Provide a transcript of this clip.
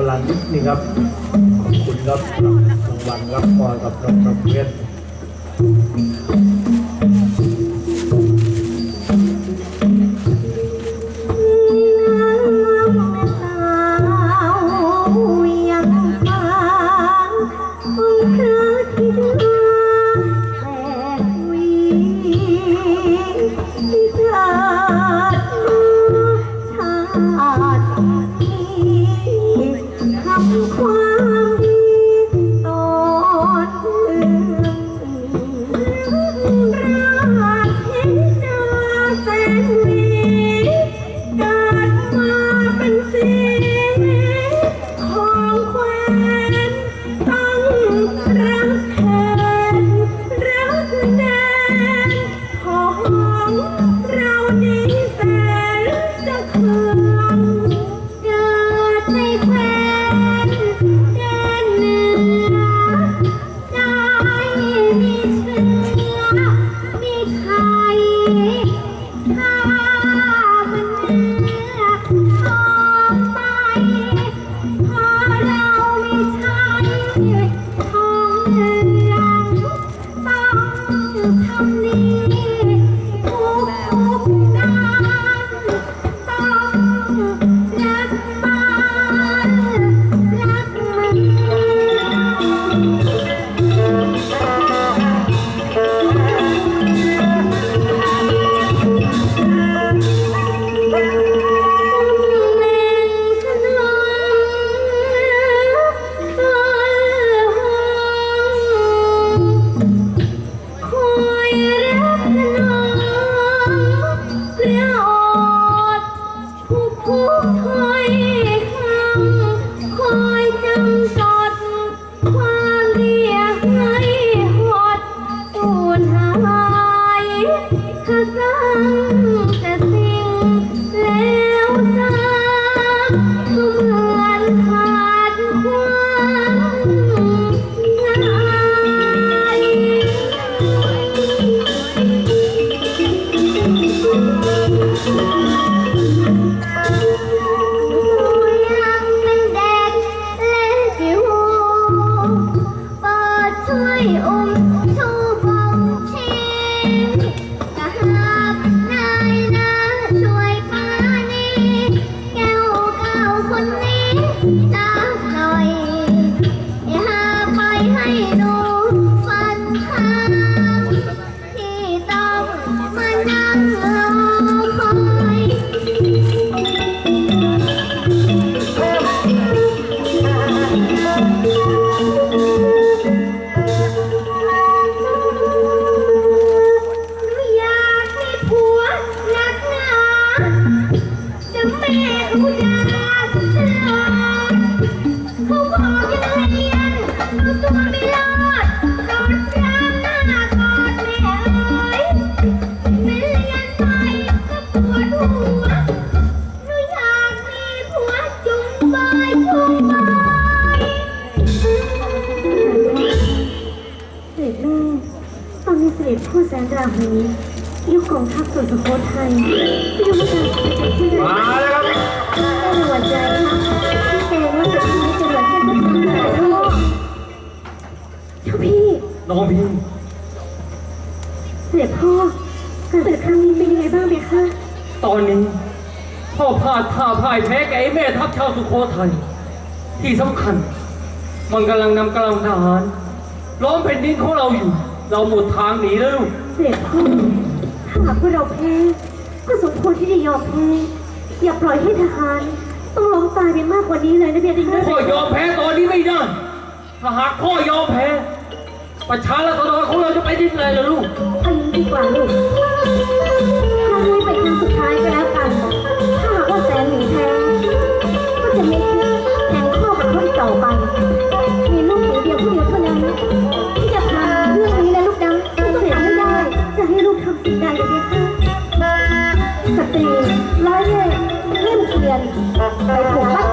เวลานิดนึงครับขอบคุณครับรางวัลรับพรกับน้องน้ำเพชร เธอสร้าง นี้ ยกกองทัพสู่สุโขทัยไม่รู้ว่าจะเป็นที่ได้รับใจนะที่แสดงว่าจะชีวิตจะเหลือแค่ไม่กี่นาทีทุกพี่น้องพี่เสด็จพ่อการศึกครั้งนี้เป็นยังไงบ้างเบคะตอนนี้ พ่อพลาดท่าพ่ายแพ้แกไอ้แม่ทัพชาวสุโขทัยที่สำคัญ มันกำลังนำกำลังทหารล้อมแผ่นดินของเราอยู่ เราหมดทางหนีแล้วลูกเสด็จพ่อถ้าหากว่าเราแพ้ก็สมควรที่จะยอมแพ้อย่าปล่อยให้ทหารต้องล้มตายไปมากกว่านี้เลยนะเบียร์ค่ะพ่อยอมแพ้ตอนนี้ไม่ได้ ถ้าหากพ่อยอมแพ้ ประชารัฐดรของเราจะไปที่ไหนล่ะลูก เอาอย่างนี้ดีกว่าลูกครั้งนี้เป็นครั้งสุดท้ายก็แล้วกัน สีใเพียงสตรีร้อยเล่ห์เลื่อนเกลียนไปผูกมัด